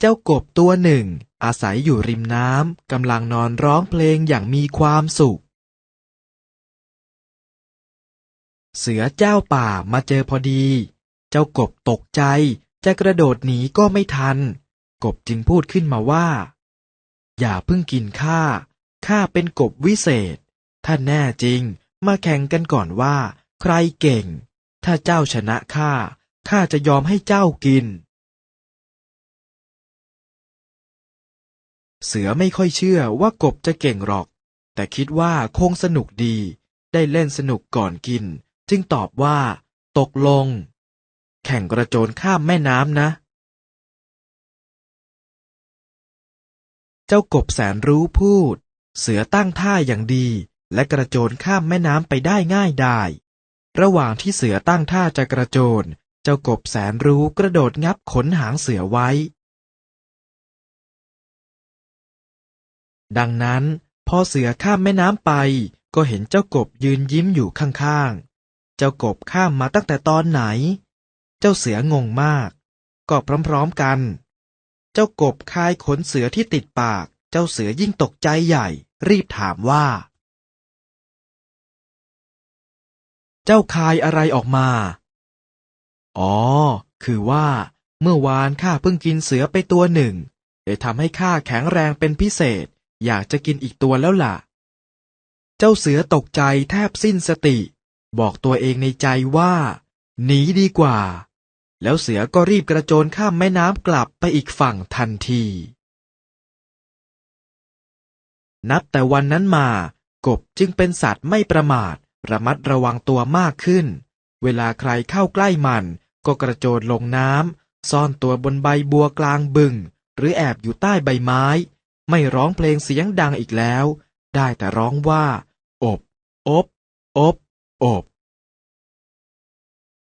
เจ้ากบตัวหนึ่ง อาศัยอยู่ริมน้ำกำลังนอนร้องเพลงอย่างมีความสุข เสือเจ้าป่ามาเจอพอดี เจ้ากบตกใจ จะกระโดดหนีก็ไม่ทัน กบจึงพูดขึ้นมาว่า อย่าเพิ่งกินข้าข้าเป็นกบวิเศษ ถ้าแน่จริง มาแข่งกันก่อนว่า ใครเก่ง ถ้าเจ้าชนะข้าข้าจะยอมให้เจ้ากิน เสือไม่ค่อยเชื่อว่ากบจะเก่งหรอก แต่คิดว่าคงสนุกดี ได้เล่นสนุกก่อนกิน จึงตอบว่า ตกลง แข่งกระโจนข้ามแม่น้ำนะ เจ้ากบแสนรู้พูด เสือตั้งท่าอย่างดี และกระโจนข้ามแม่น้ำไปได้ง่ายได้ ระหว่างที่เสือตั้งท่าจะกระโจน เจ้ากบแสนรู้กระโดดงับขนหางเสือไว้ ดังนั้นพอเสือข้ามแม่น้ำไป ก็เห็นเจ้ากบยืนยิ้มอยู่ข้างๆ เจ้ากบข้ามมาตั้งแต่ตอนไหน เจ้าเสืองงมาก ก็พร้อมๆกัน เจ้ากบคายขนเสือที่ติดปาก เจ้าเสือยิ่งตกใจใหญ่ รีบถามว่า เจ้าคายอะไรออกมา อ๋อ คือว่า เมื่อวานข้าเพิ่งกินเสือไปตัวหนึ่งเลยทำให้ข้าแข็งแรงเป็นพิเศษ อยากจะกินอีกตัวแล้วล่ะ เจ้าเสือตกใจแทบสิ้นสติ บอกตัวเองในใจว่า หนีดีกว่า แล้วเสือก็รีบกระโจนข้ามแม่น้ำกลับไปอีกฝั่งทันที นับแต่วันนั้นมา กบจึงเป็นสัตว์ไม่ประมาท ระมัดระวังตัวมากขึ้น เวลาใครเข้าใกล้มัน ก็กระโจนลงน้ำซ่อนตัวบนใบบัวกลางบึง หรือแอบอยู่ใต้ใบไม้ ไม่ร้องเพลงเสียงดังอีกแล้ว ได้แต่ร้องว่า อบ อบ อบ อบ